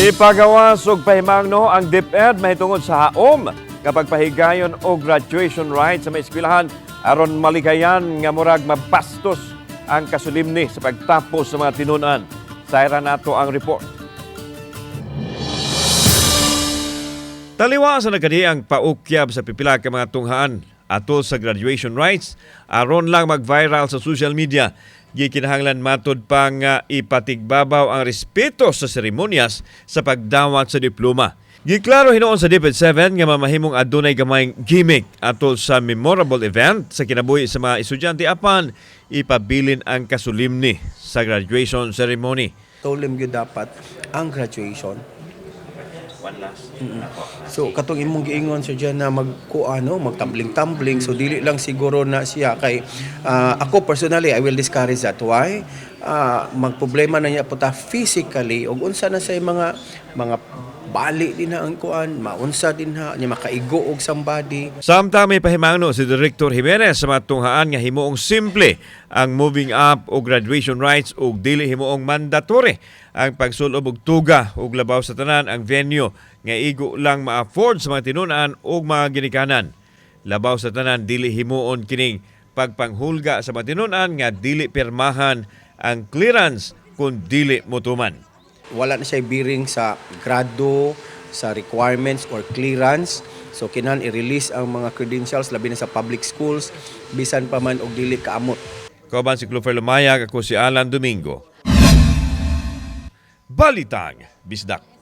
Ipagawas og pahimangno ang DepEd mahitungod sa haom kapag pahigayon o graduation rites sa mga eskwelahan aron maligayan nga murag mabastos ang kasulimni sa pagtapos sa mga tinunan. Sayra nato ang report. Taliwa sa nagkadi ang paukyab sa pipila ka mga tunghaan atol sa graduation rites aron lang mag-viral sa social media. Gikinahanglan matod pa nga ipatigbabaw ang respeto sa seremonyas sa pagdawat sa diploma. Giklaro hinoon sa DepEd 7 nga mamahimong adunay gamayng gimmick atol sa memorable event sa kinabuhi sa mga estudyante apan ipabilin ang kasulimni sa graduation ceremony. Tolim gyud dapat ang graduation. Mm-mm. So katong imong giingon sa diyan na magkuano, magtumbling-tumbling so dili lang siguro na siya. Kay ah, ako personally I will discourage that. Why? Ah, magproblema na niya puta physically. Ug unsa na say mga mga bali din na ang kuan, maunsa din ha, niya makaigo og somebody. Samtang may pahimangno si Director Jimenez sa mga tunghaan nga himuong simple ang moving up o graduation rights o dili himuong mandatory ang pagsulob og tuga og labaw sa tanan ang venue nga igo lang ma-afford sa mga tinunan o mga ginikanan. Labaw sa tanan dili himuon kining pagpanghulga sa mga tinunan nga dili pirmahan ang clearance kung dili motuman. Wala na siya bearing sa grado, sa requirements or clearance. So kinan i-release ang mga credentials labi na sa public schools bisan pa man og dili kaamot. Kauban si Clover Lumayag, ako si Alan Domingo. Balitang Bisdak.